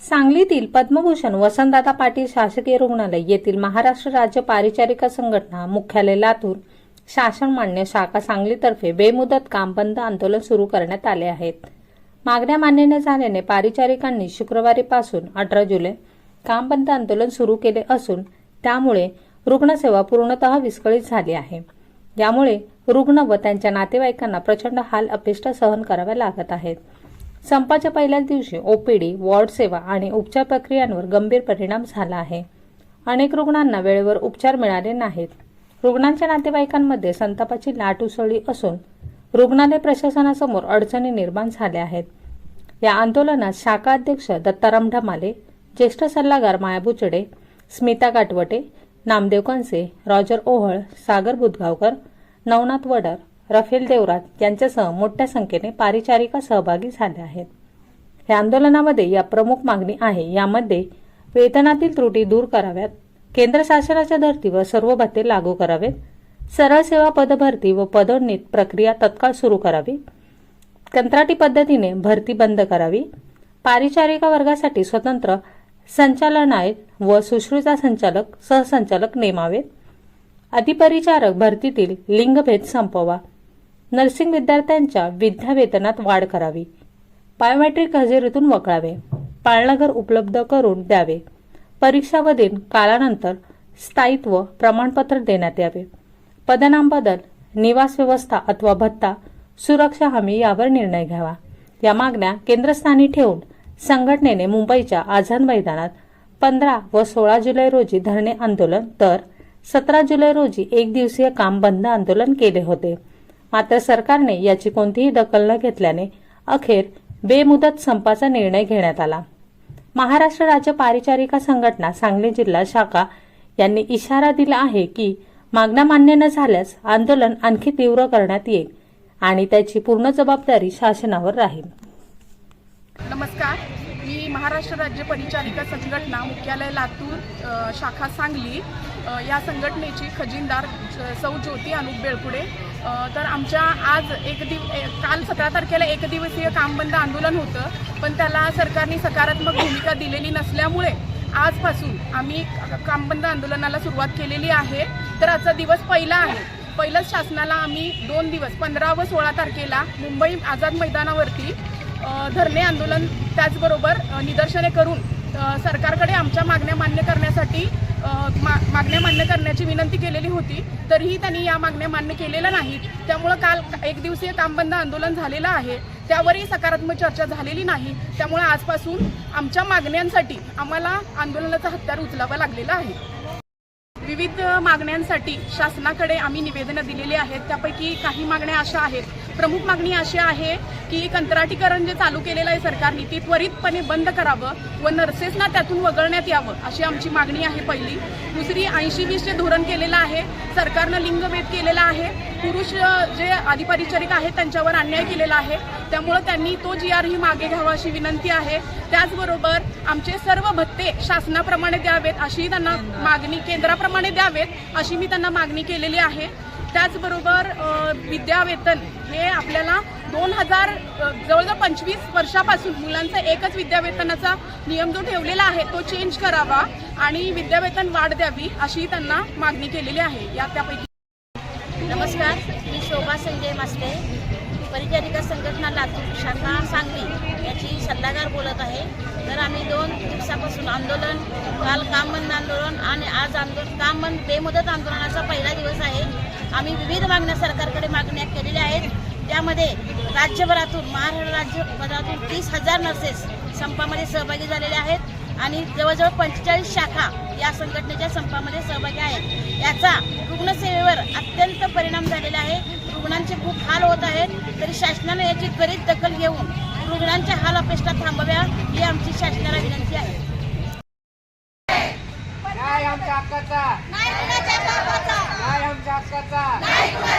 सांगलीतील पद्मभूषण वसंतदादा पाटील शासकीय रुग्णालय येथील महाराष्ट्र राज्य पारिचारिका संघटना मुख्यालय लातूर शासन मान्य शाखा सांगलीतर्फे बेमुदत काम बंद आंदोलन सुरू करण्यात आले आहेत. मागण्या मान्य न झाल्याने पारिचारिकांनी शुक्रवारीपासून अठरा जुलै काम बंद आंदोलन सुरू केले असून त्यामुळे रुग्णसेवा पूर्णतः विस्कळीत झाली आहे. यामुळे रुग्ण व त्यांच्या नातेवाईकांना प्रचंड हाल अपेष्टा सहन कराव्या लागत आहेत. संपाच्या पहिल्याच दिवशी ओपीडी वॉर्ड सेवा आणि उपचार प्रक्रियांवर गंभीर परिणाम झाला आहे. अनेक रुग्णांना वेळेवर उपचार मिळाले नाहीत. रुग्णांच्या नातेवाईकांमध्ये संतापाची लाट उसळली असून रुग्णालय प्रशासनासमोर अडचणी निर्माण झाल्या आहेत. या आंदोलनात शाखा अध्यक्ष दत्ताराम ढमाले ज्येष्ठ सल्लागार माया बुचडे स्मिता गाटवटे नामदेव कंसे रॉजर ओहळ सागर बुधगावकर नवनाथ वडर रफेल देवरात यांच्यासह मोठ्या संख्येने पारिचारिका सहभागी झाल्या आहेत. या आंदोलनामध्ये या प्रमुख मागणी आहे. यामध्ये वेतनातील त्रुटी दूर कराव्यात केंद्र शासनाच्या धर्तीवर सर्व भत्ते लागू करावेत सरळ सेवा पदभरती व पदोन्नीत प्रक्रिया तत्काळ सुरू करावी कंत्राटी पद्धतीने भरती बंद करावी पारिचारिका वर्गासाठी स्वतंत्र संचालनालय व सुश्रुता संचालक सहसंचालक नेमावेत अधिपरिचारक भरतीतील लिंगभेद संपवा नर्सिंग विद्यार्थ्यांच्या विद्यावेतनात वाढ करावी. बायोमेट्रिक हजेरीतून वगळावे पाळणाघर उपलब्ध करून द्यावे. परीक्षावधील कालानंतर स्थायित्व प्रमाणपत्र देण्यात यावे. पदनांबदल निवास व्यवस्था अथवा भत्ता सुरक्षा हमी यावर निर्णय घ्यावा. या मागण्या केंद्रस्थानी ठेवून संघटनेने मुंबईच्या आझाद मैदानात पंधरा व सोळा जुलै रोजी धरणे आंदोलन तर सतरा जुलै रोजी एक दिवसीय काम बंद आंदोलन केले होते. मात्र सरकारने याची कोणतीही दखल न घेतल्याने अखेर बेमुदत संपाचा निर्णय घेण्यात आला. महाराष्ट्र राज्य पारिचारिका संघटना सांगली जिल्हा शाखा यांनी इशारा दिला आहे की मागण्या मान्य न झाल्यास आंदोलन आणखी तीव्र करण्यात येईल आणि त्याची पूर्ण जबाबदारी शासनावर राहील. नमस्कार. मी महाराष्ट्र राज्य परिचारिका संघटना मुख्यालय लातूर शाखा सांगली. या संघटनेची खजिनदार सौ ज्योती अनुप बेळकुडे तर आमच्या आज एक दिव ए- काल सतरा तारखेला एक दिवसीय कामबंद आंदोलन होतं पण त्याला सरकारने सकारात्मक भूमिका दिलेली नसल्यामुळे आजपासून आम्ही कामबंद आंदोलनाला सुरुवात केलेली आहे. तर आजचा दिवस पहिला आहे. पहिलंच शासनाला आम्ही दोन दिवस पंधरा व सोळा तारखेला मुंबई आझाद मैदानावरती धरणे आंदोलन त्याचबरोबर निदर्शने करून सरकारकडे आमच्या मागण्या मान्य करण्यासाठी मा मागण्या मान्य करण्याची विनंती केलेली होती तरीही त्यांनी या मागण्या मान्य केलेल्या नाहीत. त्यामुळं काल एक दिवसीय कामबंद आंदोलन झालेलं आहे. त्यावरही सकारात्मक चर्चा झालेली नाही. त्यामुळे आजपासून आमच्या मागण्यांसाठी आम्हाला आंदोलनाचं हत्यार उचलावं लागलेलं आहे. विविध मागण्यांसाठी शासनाकडे आम्ही निवेदनं दिलेली आहेत. त्यापैकी काही मागण्या अशा आहेत. प्रमुख मागणी अशी आहे की कंत्राटीकरण जे चालू केलेलं आहे सरकारने ती त्वरितपणे बंद करावं व नर्सेसना त्यातून वगळण्यात यावं अशी आमची मागणी आहे पहिली. दुसरी ऐंशी वीसचे धोरण केलेलं आहे. सरकारनं लिंगभेद केलेला आहे. पुरुष जे अधिपरिचारिक आहेत त्यांच्यावर अन्याय केलेला आहे. त्यामुळं त्यांनी तो जी आर ही मागे घ्यावा अशी विनंती आहे. त्याचबरोबर आमचे सर्व भत्ते शासनाप्रमाणे द्यावेत अशीही त्यांना मागणी केंद्राप्रमाणे द्यावेत अशी मी त्यांना मागणी केलेली आहे. त्याचबरोबर विद्यावेतन हे आपल्याला दोन हजार जवळजवळ पंचवीस वर्षापासून मुलांचा एकच विद्यावेतनाचा नियम जो ठेवलेला आहे तो चेंज करावा आणि विद्यावेतन वाढ द्यावी अशी त्यांना मागणी केलेली आहे. या त्यापैकी नमस्कार मी शोभा संजय मास्ते परिचारिका संघटना लातूर शाखा सांगली याची सल्लागार बोलत आहे. तर आम्ही दोन दिवसापासून आंदोलन काल काम बंद आंदोलन आणि आज आंदोलन काम बंद बेमुदत आंदोलनाचा पहिला दिवस आहे. आम्ही विविध मागण्या सरकारकडे मागण्या केलेल्या आहेत. त्यामध्ये राज्यभरातून महाराष्ट्र राज्यभरातून तीस हजार नर्सेस संपामध्ये सहभागी झालेले आहेत. आणि जवळजवळ पंचेचाळीस शाखा या संघटनेच्या संपामध्ये सहभागी आहेत. याचा रुग्णसेवेवर अत्यंत परिणाम झालेला आहे. रुग्णांचे खूप हाल होत आहेत. तरी शासनानं याची त्वरित दखल घेऊन रुग्णांच्या हाल अपेष्टा थांबव्या ही आमची शासनाला विनंती आहे. हक्काचा. आमच्या हक्काचा.